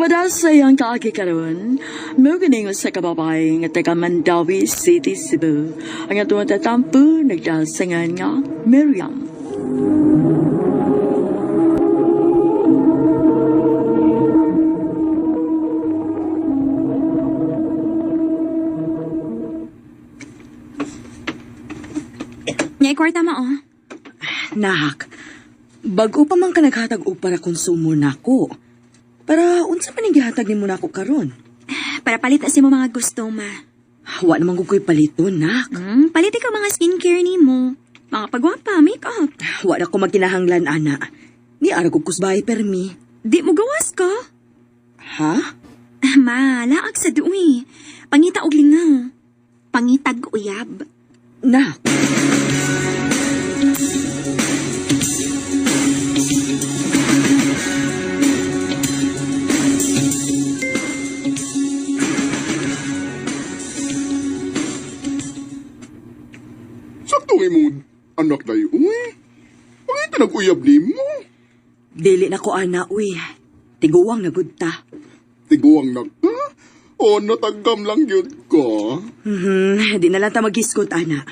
Pagpadasay ang kaagi karon, mo ganing sa kababay nga taga Mandawi City, Cebu. Ang atong tatampo, nagdasangan nga Miriam. Nga kwarta mo, oh. Nak, bago pa man ka naghatag og para konsumo nako. Para unsa man gihatag nimo nako karon? Para palit na si mo mga gusto, ma. Wa naman ko ko'y paliton, nak. Hmm, palit ka mga skincare ni mo. Mga pagwapa, makeup. Wa na ko magkinahanglan, ana. Ni ara ko kusbay permi. Di mo gawas ka. Ha? Ma, laag sa duwi. Pangita og lingaw. Pangitag uyab. Nak, Sakto imong anak na yun. Uy, pangita nag-uyab ni mo. dili na ko ana, uy. Tiguwang na gud ta. Tiguang na ka. O natagam lang yun ka. Mhm, di na lang ta magiskot, ana.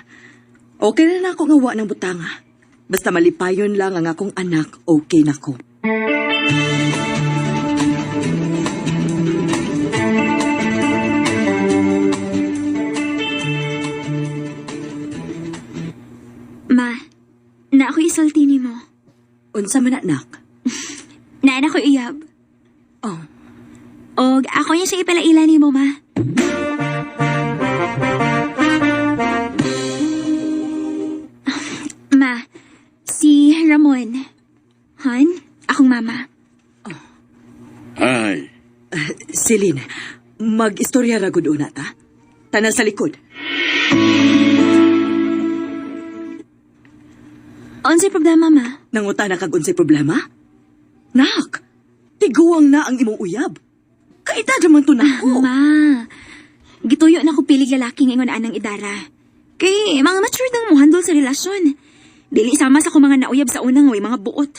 Okay na na ako nga wa ng butanga. Basta malipayon lang ang akong anak, okay na ko. Ma, na ako isulti ni mo. Unsa man anak? Na na ko uyab. Oh, Og ako niya siya ipalaila ni mo, ma. Ma, si Ramon. Han, akong mama. Ay, Celine, mag-istorya ra gud una ta. Tanan sa likod. Unsay problema, ma? Nanguta na kag unsay problema? Nak, tiguwang na ang imong uyab. Kaita naman to nako. Ma, gituyo na ko pilig lalaki ngayon anang idara. Kay mga mature nang mo handle sa relasyon. Dili sama sa ko mga nauyab sa unang way mga buot.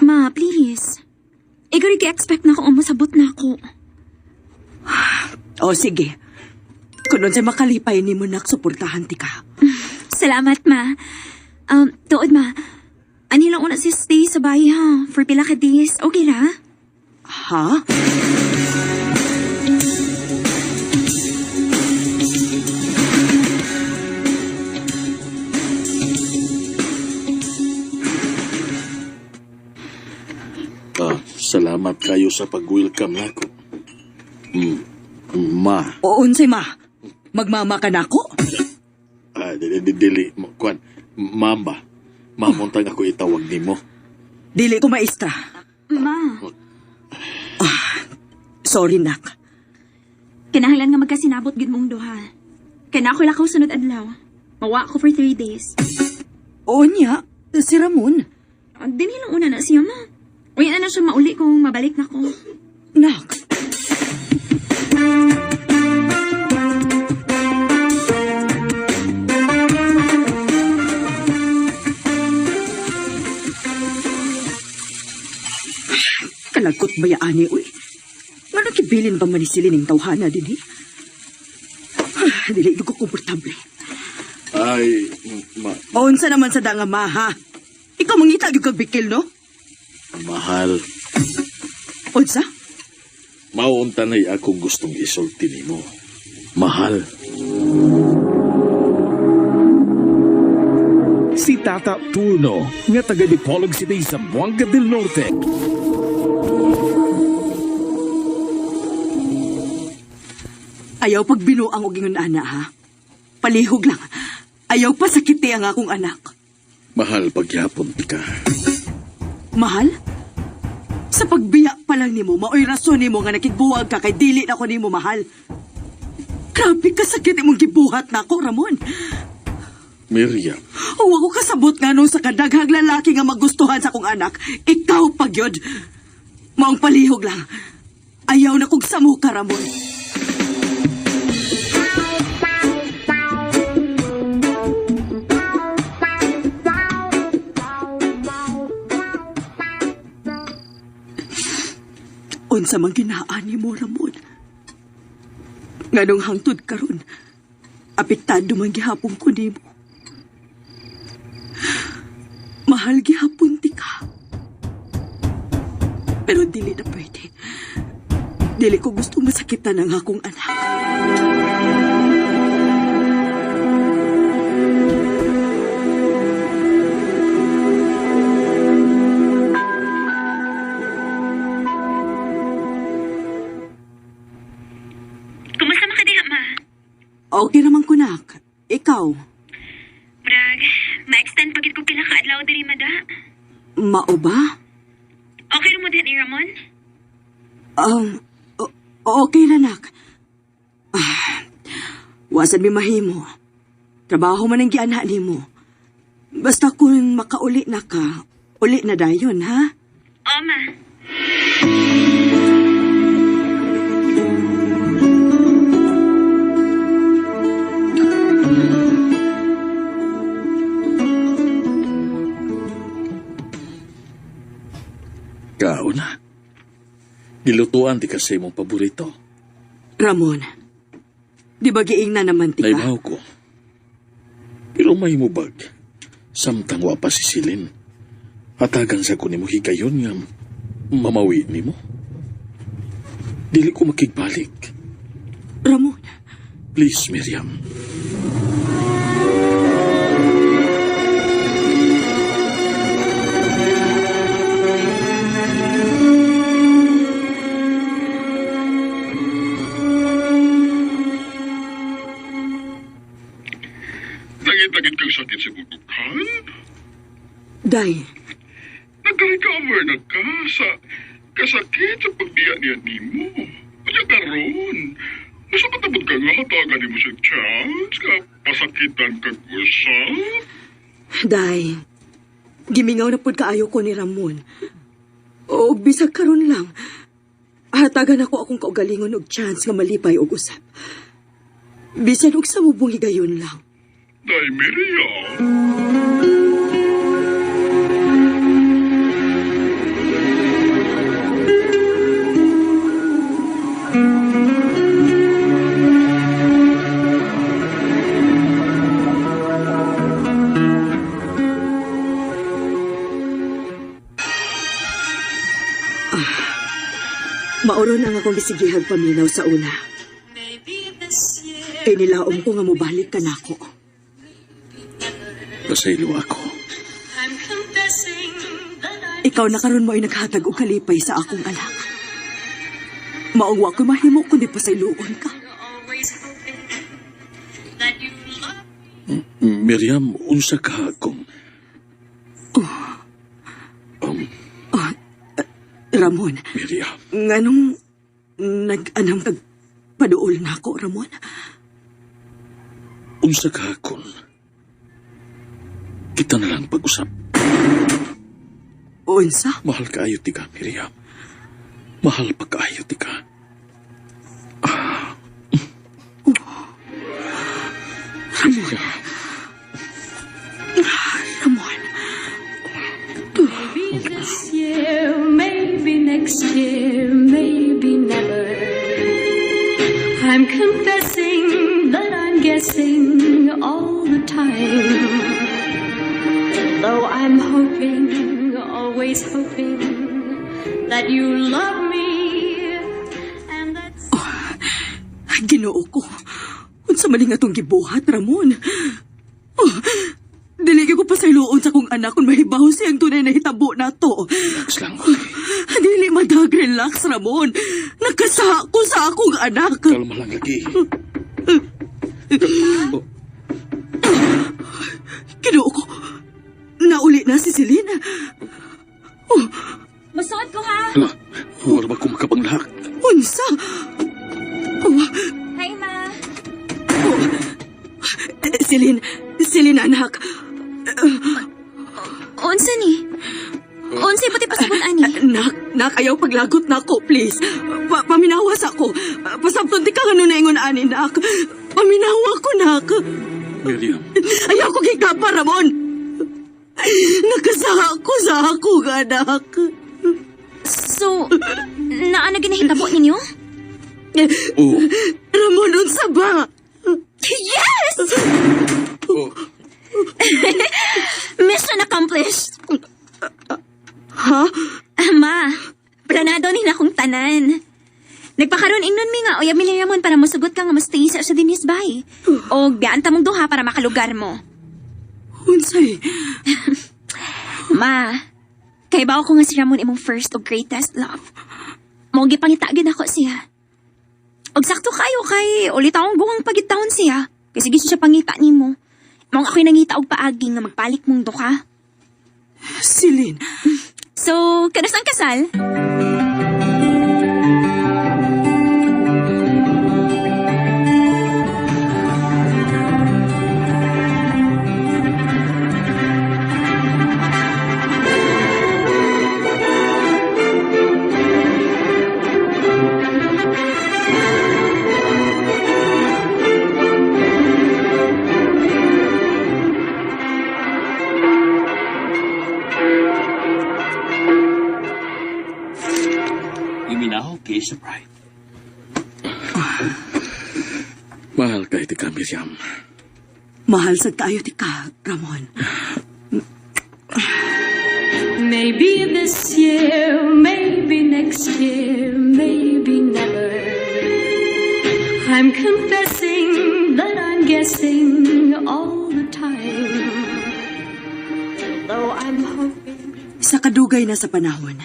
Ma, please. Ikaw rin expect na ako umusabot na ako. O sige. Kung unsay makalipay nimo nak suportahan ti ka. Salamat, ma. Um, tuod, ma. Ani lang una si stay sa bahay, ha? For pila ka days. Okay ra? Ha? Ah, salamat kayo sa pag-welcome nako. Mm, ma, O unsay ma? Magmama ka nako? ah, dili, dili, dili, mo- kwan, mamba, mamuntang ako itawag nimo. Dili ko maestra. Ma, Sorry nak. kinahanglan nga magkasinabot gid mong duha. Kaya na ako lakaw sunod adlaw. Mawa ako for three days. O niya, si Ramon. Dili lang una na siya, ma. Uy, na na siya mauli kung mabalik na ko. Nak. Kalagot ba yaani, uy? Nga nakibilin ba manisilin ng tawhana din, eh? Ah, Dili ko komportable. Ay, ma, Unsa naman sa danga maha? Ikaw mangita yung kagbikil, no? mahal, Unsa? maunta na'y akong gustong isulti nimo. Mahal, si Tata Turno nga taga Dipolog City sa Buanga del Norte. Ayaw pag binuang og ingon ana ha. Palihog lang. Ayaw pa sakiti ang akong anak. mahal pagyapon ka. Mahal? Sa pagbiya pa lang nimo, maoy rason nimo nga nakigbuwag ka kay dili na ko nimo mahal. Grabe ka sakit imong gibuhat na ako, Ramon. Miriam, Huwag ko kasabot nga nung sa kadaghang lalaki nga magustuhan sa akong anak. Ikaw pagyod. Maong palihog lang. Ayaw na kong samu ka, Ramon. Unsa man ginaan ni mo, Ramon. Nganong hangtod karon, apektado man gihapon ko nimo. Mahal gihapon ti ka. Pero dili na pwede. Dili ko gusto masakitan ang akong anak. Okay naman ko, nak. Ikaw, Brag, ma-extend pagit ko pila ka adlaw diri mada. mao ba? Okay ra mo diha ni Ramon? Um, okay na, nak. Ah, wasan mi mahimo. Trabaho man ang gianha nimo. Basta kung makauli na ka, uli na dayon, ha? Oo, ma. Kauna. Gilutuan ti kasi mong paborito. Ramon, di ba giing na naman ti ka? Naibaw ko. Pero may mubag. Samtang wa pa sisilin. Hatagan sa ko ni mo higayon nga mamawi ni mo. Dili ko makigbalik. Ramon, Please, Miriam. Day, Nag-recover na ka sa kasakit sa pagbiya niya nimo. Kaya karon, nasa patabod ka nga hatagan ni mo sa chance ka pasakitan kag usap. day. Gimingaw na pud kaayo ko ni Ramon. O bisag karon lang. Hatagan ako akong kaugalingon og chance nga malipay og usap. Bisan og sa mubong higayon lang. Day Miriam. Mauron ang akong gisigihag paminaw sa una. Kay nilaom ko nga mobalik ka nako. Pasaylo ako. Ikaw na karon mo ay naghatag og kalipay sa akong anak. Maungwa ko mahimo kundi pasayloon ka. Miriam, unsa ka kung... Um, Ramon, Miriam, nganong nag-anam kag paduol na ako, Ramon? unsa ka kung... Kita na lang pag-usap. Unsa? Mahal kaayo ti ka, Miriam. Mahal pa kaayo ti ka. Ah. Miriam, Ramon, This year, maybe next year, maybe never. I'm confessing that I'm guessing all the time. Though I'm hoping, always hoping, that you love me. And that's ginoo ko. Unsa man nga tong gibuhat, Ramon? Oh, dili ko pasayloon sa kong anak kung mahibaw siyang tunay na hitabo na to. relax lang, okay? Dili madag relax, Ramon. Nagkasa ko sa akong anak. Kalma lang lagi. Oh, Ginoo ko. Nauli na si Celine. Masuot ko ha! Hala, wala ba ko makapanglahak? Unsa? Oh, Hi, ma! eh, Celine, Celine anak. Unsa ni? Unsa pati pasabot ani? Nak, nak, ayaw paglagot na ako, please. Pa paminawas ako. Pasabton di ka nga na ingon ani, nak. Paminawa ko, nak. Miriam, Ayaw ko kikapa, Ramon. Nakasaha ko sa ako, anak. So, naa na ginahitabo ninyo? Oo. Ramon, unsa ba? Yes! Oh, Mission accomplished! Ha? Ma, planado ni na akong tanan. Nagpakaroon ingnon mi nga uyab mi Ramon para mosugot ka nga mustay sa sa dinis bay. O bianta mong duha para makalugar mo. Unsay? Ma, kay bao ko nga si Ramon imong first o greatest love. Mo gipangitagid ako siya. Og sakto kayo kay ulit akong guwang pagitahon siya. Kay sige siya pangita nimo. Mong ako'y nangita og paagi nga magpalik mong duha. Silin, So, kanas ang kasal? Sa bride. mahal kay ti ka, Miriam. mahal sa kaayo ti ka, Ramon. Maybe this year, maybe next year, maybe never. I'm confessing that I'm guessing all the time. Though I'm hoping. Sa kadugay na sa panahon,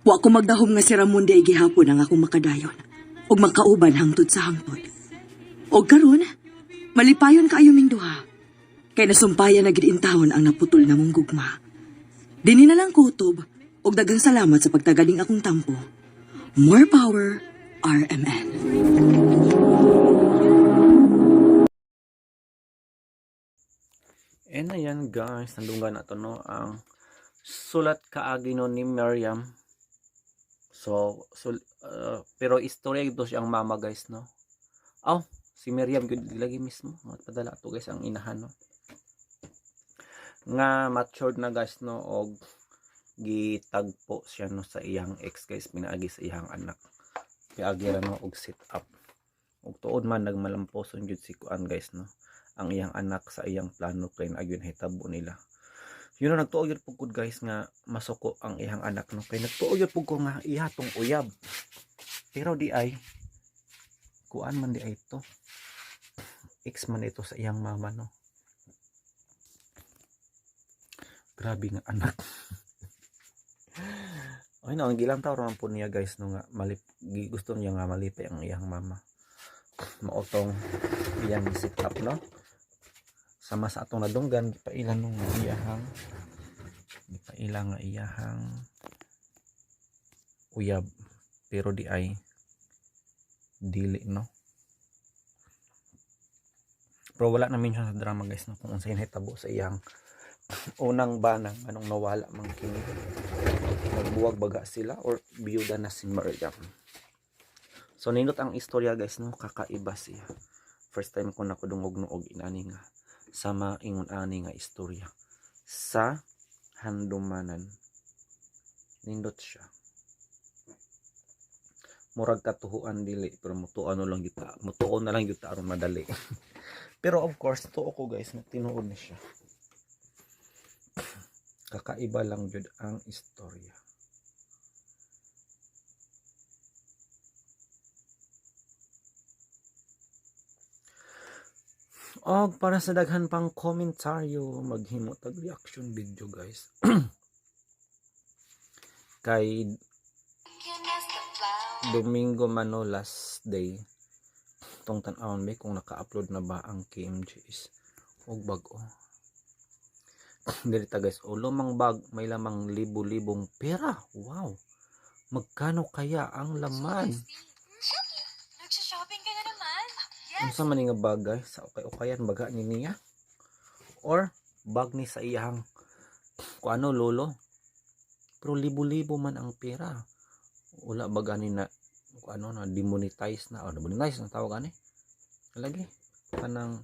wa ko magdahom nga si Ramon di gihapon ang akong makadayon ug makauban hangtod sa hangtod. Og karon, malipayon kaayo ming duha. Kay nasumpayan na gid intawon ang naputol na mong gugma. Dini na lang kutob og dagang salamat sa pagtagaling akong tampo. More power, RMN. And ayan guys, nandunggan na to no, ang sulat kaagi no ni Miriam. So, sul- uh, pero istorya ito siyang mama guys no. Aw, si Miriam gud lagi mismo, padala to guys ang inahan no. Nga matured na guys no og gitagpo siya no sa iyang ex guys pinaagi sa iyang anak. Piagi ra no og sit up. Og tuod man nagmalamposon jud si kuan guys no ang iyang anak sa iyang plano kay nagyon hitabo nila yun na nagtuo yun pugkod guys nga masuko ang iyang anak no? Kay nagtuo yun pugko nga iya tong uyab. Pero di ay kuan man di ay to. Ex man ito sa iyang mama no? Grabe nga anak. Ay no ang gilang tao raman po niya guys no nga malip gusto niya nga malipay ang iyang mama. Maotong iyang sit up no sama sa atong nadunggan gipailan nung iyahang. Gipailan nga iyahang. Uyab pero di ay dili no? Pero wala namin siya sa drama guys no? Kung unsay hitabo sa iyang unang banang anong nawala man kini. Nagbuwag baga sila or biyuda na si Miriam so nindot ang istorya guys no? Kakaiba siya. First time ko nakudungog noog inani nga sama ingon ani nga istorya. Sa handumanan nindot siya. Murag katuhuan dili pero mutuo ano lang yuta mutuo na lang yuta aron madali. Pero of course tuo ko guys na tinuod na siya. Kakaiba lang jud ang istorya Og para sa daghan pang komentaryo, maghimo tag reaction video guys. Kay Domingo Mano last day. Tong tan-awon may kung naka-upload na ba ang KMJs. Og bag-o. Guys, o lumang bag may lamang libo-libong pera. Wow. Magkano kaya ang laman? Naman? Unsa man nga bagay sa ukay-ukayan baga ni niya? Or bag ni sa iyang kung ano lolo? Pero libo-libo man ang pera. Wala ba gani na ano na demonetize na o demonetize na tawag ani? Lagi kanang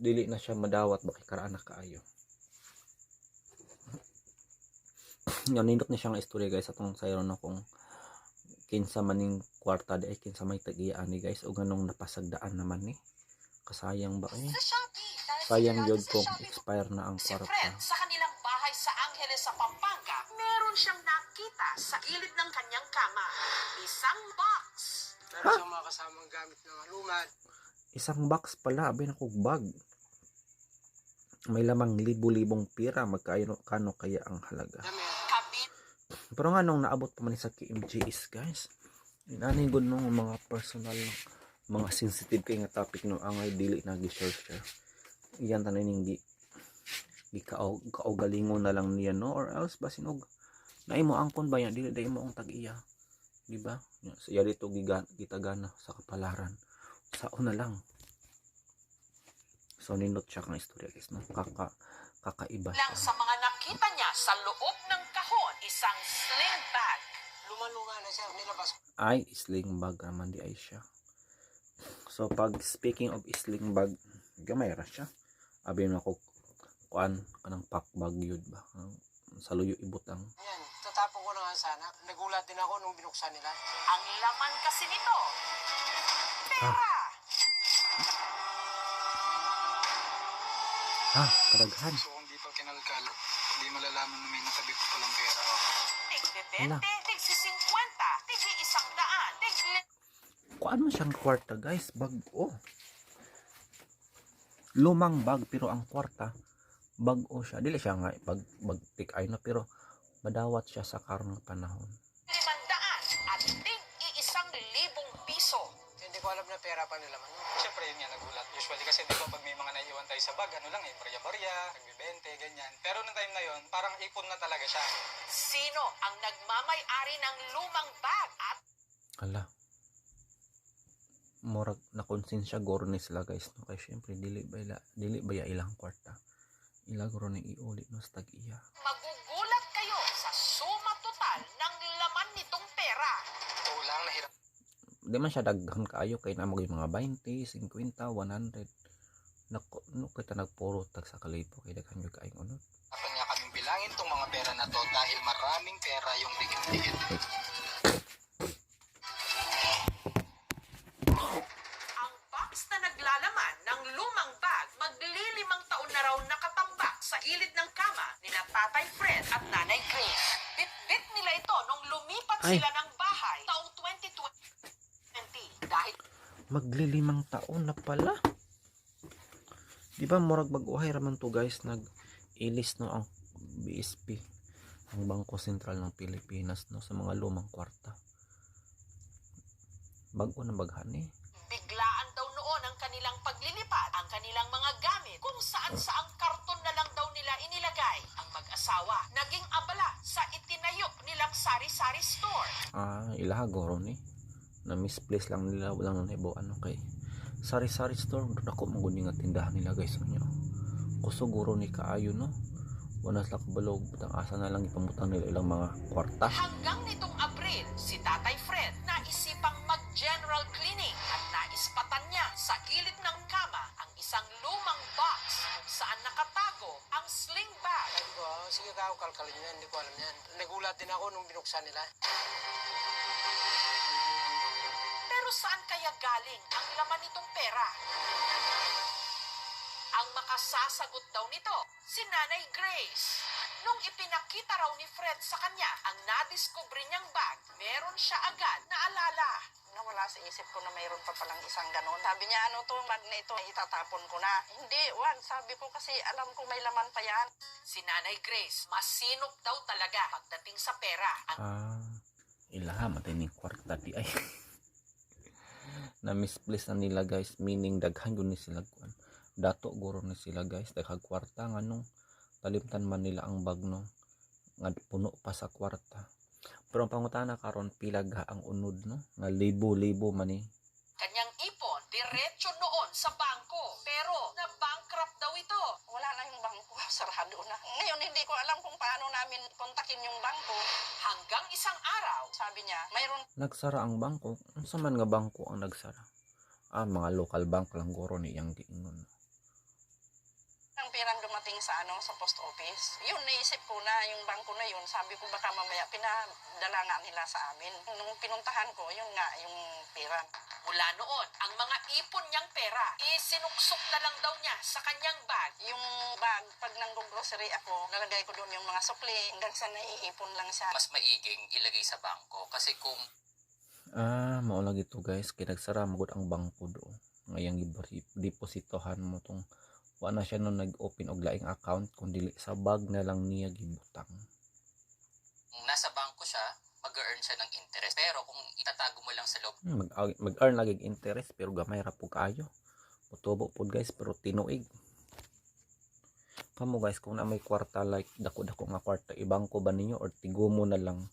dili na siya madawat bakit karaan na kaayo. Nindot ni siya nga istorya guys atong sayro na kung kinsa maning kwarta di ay kinsa may tagian ni guys o ganong napasagdaan naman ni. Kasayang ba eh? Sayang yun kung expire na ang Si kwarta. Fred, sa kanilang bahay sa Angeles sa Pampanga, meron siyang nakita sa ilid ng kanyang kama. Isang box. Meron siyang mga kasamang gamit ng aluman. Isang box pala, abin ako bag. May lamang libo-libong pira, magkano kano kaya ang halaga. Damit. Pero nga nung naabot pa man sa KMGS guys, inaning good nung mga personal, mga sensitive kay nga topic no angay dili na gi-share share. Iyan tanan ning gi gi kao kaugalingon na lang niya no or else basin og na imo angkon ba yan dili dai mo ang tag-iya. Di ba? Nya, Siya dito gitagana sa kapalaran. Sa una lang. So nindot siya kang istorya guys no. Kaka kakaiba lang siya. sa mga nakita niya sa loob ng isang sling bag. Luma-luma na siya. Nilabas ay sling bag naman di ay siya. So pag speaking of sling bag, gamay ra siya. Abi na ko kuan kanang pack bag yun ba. Ang Sa luyo ibutang. Yan, tatapon ko na nga sana. Nagulat din ako nung binuksan nila. Ang laman kasi nito, pera. Ah, kadaghan. So kung di pa kinalkal, hindi malalaman na may natabi ko palang pera. Ala. Tig 20, tig 50, tig isang daan, tig Kuan mo siyang kwarta guys, bag oh. Lumang bag pero ang kwarta bag o siya. Dili siya nga bag bag pick ay na pero madawat siya sa karong panahon. limandaan at tig iisang libong piso. Hindi ko alam na pera pa nila man. Siyempre yun nga nagulat. Usually kasi di ba pag may mga naiiwan tayo sa bag, ano lang eh, barya-barya, nagbibente, ganyan. Pero nung time na yon parang ipon na talaga siya. Sino ang nagmamay-ari ng lumang bag at Ala. Murag na konsensya goro ni sila guys no kay syempre dili ba ila dili ba ya ilang kwarta. Ila goro ni iuli no sa tag-iya. magugulat Di man siya daghan kaayo kay na mga mga 20, 50, 100. Nako, no kita nagpuro tag sa kalipo kay daghan yung kaayong unod. Nga kaming bilangin tong mga pera na to dahil maraming pera yung dikit-dikit. Maglilimang taon na pala. Di ba murag bag-uhay raman to guys nag ilis no ang BSP ang Bangko Sentral ng Pilipinas no sa mga lumang kwarta. Bago na baghan eh. biglaan daw noon ang kanilang paglilipat, ang kanilang mga gamit, kung saan saang karton na lang daw nila inilagay. Ang mag-asawa, naging abala sa itinayo nilang sari-sari store. Ah, ilaha goro ni. Na misplace lang nila walang nanibo ano kay sari-sari store dako mo guni nga tindahan nila guys niyo. Kuso guro ni kaayo no. Wala sila kabalog butang asa na lang ipamutang nila ilang mga kwarta. Hanggang nitong Abril, si Tatay Fred naisipang mag-general cleaning at naispatan niya sa gilid ng kama ang isang lumang box kung saan nakatago ang sling bag. Sabi ko, "Ah, sige ka, kalkalin yan. Hindi ko alam yan. Nagulat din ako nung binuksan nila. Galing ang laman nitong pera? Ang makasasagot daw nito, si Nanay Grace. Nung ipinakita raw ni Fred sa kanya ang nadiskubre niyang bag, meron siya agad na alala. nawala sa isip ko na mayroon pa palang isang ganon. Sabi niya, ano to, bag na ito, itatapon ko na. Hindi, wag. Sabi ko kasi alam ko may laman pa yan. Si Nanay Grace, masinop daw talaga pagdating sa pera. Ang Ah, ilaha matining kwarta di ay. na misplace na nila guys. Meaning daghan yun ni sila kuan dato guro ni sila guys. Daghang kwarta nga nung talimtan man nila ang bag no? Nga puno pa sa kwarta. Pero ang pangutana karon pila ga ang unod no? Nga libo-libo man ni kanyang ipon, diretso paano namin kontakin yung bangko. Hanggang isang araw, Sabi niya, mayroon nagsara ang bangko unsa man nga bangko ang nagsara ah mga local bank lang guro ni yang giingon ng perang dumating sa ano sa post office. Yun, naisip ko na yung bangko na yun. Sabi ko baka mamaya pinadala nga nila sa amin. Nung pinuntahan ko, yun nga, yung pera. Mula noon, ang mga ipon niyang pera, isinuksok na lang daw niya sa kanyang bag. Yung bag, pag nang-grocery ako, nalagay ko doon yung mga sukli. Hanggang sa naiipon lang siya. mas maiging ilagay sa bangko kasi kung Ah, mao lang ito guys, kay nagsara magud ang bangko do. Ngayang depositohan mo tong wa na siya no nag-open og laing account kun dili sa bag na lang niya gibutang. kung nasa bangko siya, mag-earn siya ng interest. Pero kung itatago mo lang sa loob Hmm, Mag mag-earn lagi interest pero gamay ra pug kayo. Mutubo pud guys pero tinuig. Kamo guys kung na may kwarta like dako-dako nga kwarta ibangko ba ninyo or tigumo na lang.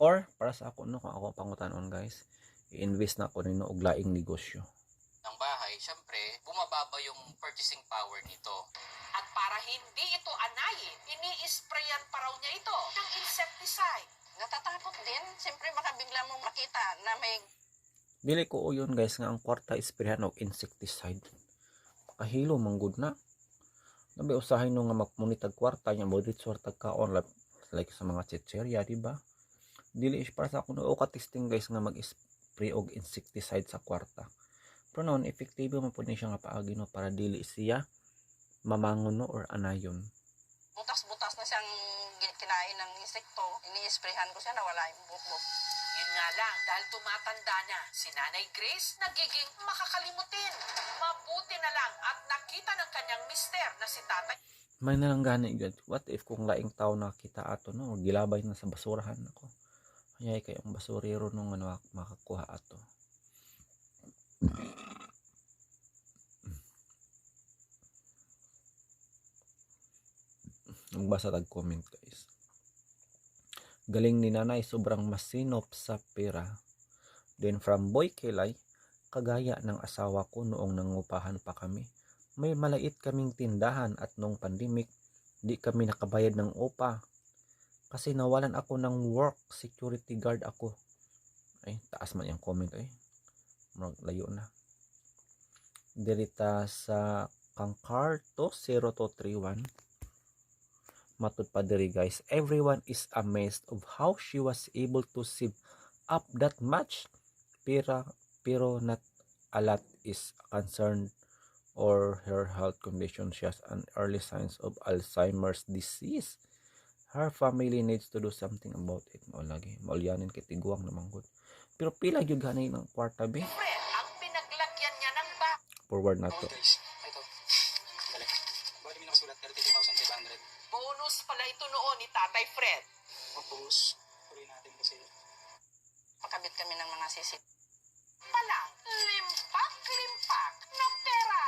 Or para sa ako no kung ako pangutanon guys, i-invest na ako nino og laing negosyo. Yung purchasing power nito. At para hindi ito anayin, ini-sprayan pa raw niya ito ng insecticide. Natatakot din. Siyempre baka bigla mong makita na may Dili ko uyon guys nga ang kwarta isprehan og insecticide. Kahilo manggod na. Nabi usahay no nga magmunitag kwarta nya mo dito kaon like, like sa mga chicherya, di ba? Dili is para sa ako no o testing guys nga mag-spray og insecticide sa kwarta. Pero noon epektibo man pud ni siya nga paagi no para dili siya mamangon no or anayon. butas-butas na siyang kinain ng insekto. Ini-sprayhan ko siya na wala yung bukbok. Yun nga lang, dahil tumatanda na, si Nanay Grace nagiging makakalimutin. Mabuti na lang at nakita ng kanyang mister na si Tatay May nalang gani gud. What if kung laing tao nakita ato no or gilabay na sa basurahan ako. Kaya kay ang basurero nung ano makakuha ato. Magbasa tag comment guys. Galing ni nanay sobrang masinop sa pera. Then from Boy Kilay, kagaya ng asawa ko noong nangupahan pa kami. May malait kaming tindahan at nung pandemic, di kami nakabayad ng upa. Kasi nawalan ako ng work, security guard ako. Ay, taas man yung comment ay. Marag layo na. Dirita sa Kangkarto 0231. Matud pa diri guys. Everyone is amazed of how she was able to save up that much. Pero, pero not a lot is concerned or her health condition. Has an early signs of Alzheimer's disease. Her family needs to do something about it. Mao lagi. Maulyanin kay tiguang naman good. Pero pila gyud ganay ng kwarta be. Forward na to. guys, ito. Balik. Bali may nakasulat, 32,500. Bonus pala ito noon ni Tatay Fred. Tapos, tuloy natin kasi Pakabit kami ng mga sisi. Palang limpak-limpak na pera.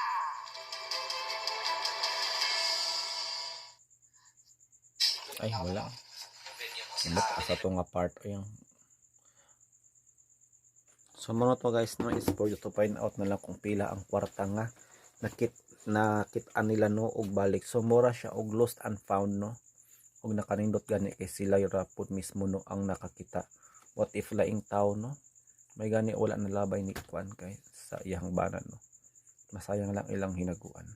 Ay, wala. But asa to nga part o yung So muna to guys no is for you to find out na lang kung pila ang kwarta nga nakit nakit nila no og balik. So mura siya og lost and found no. Og nakanindot gani kay sila yung rapod mismo no ang nakakita. What if laing tao no? May gani wala na labay ni Kwan kay sa iyang banan no. Masayang lang ilang hinaguan.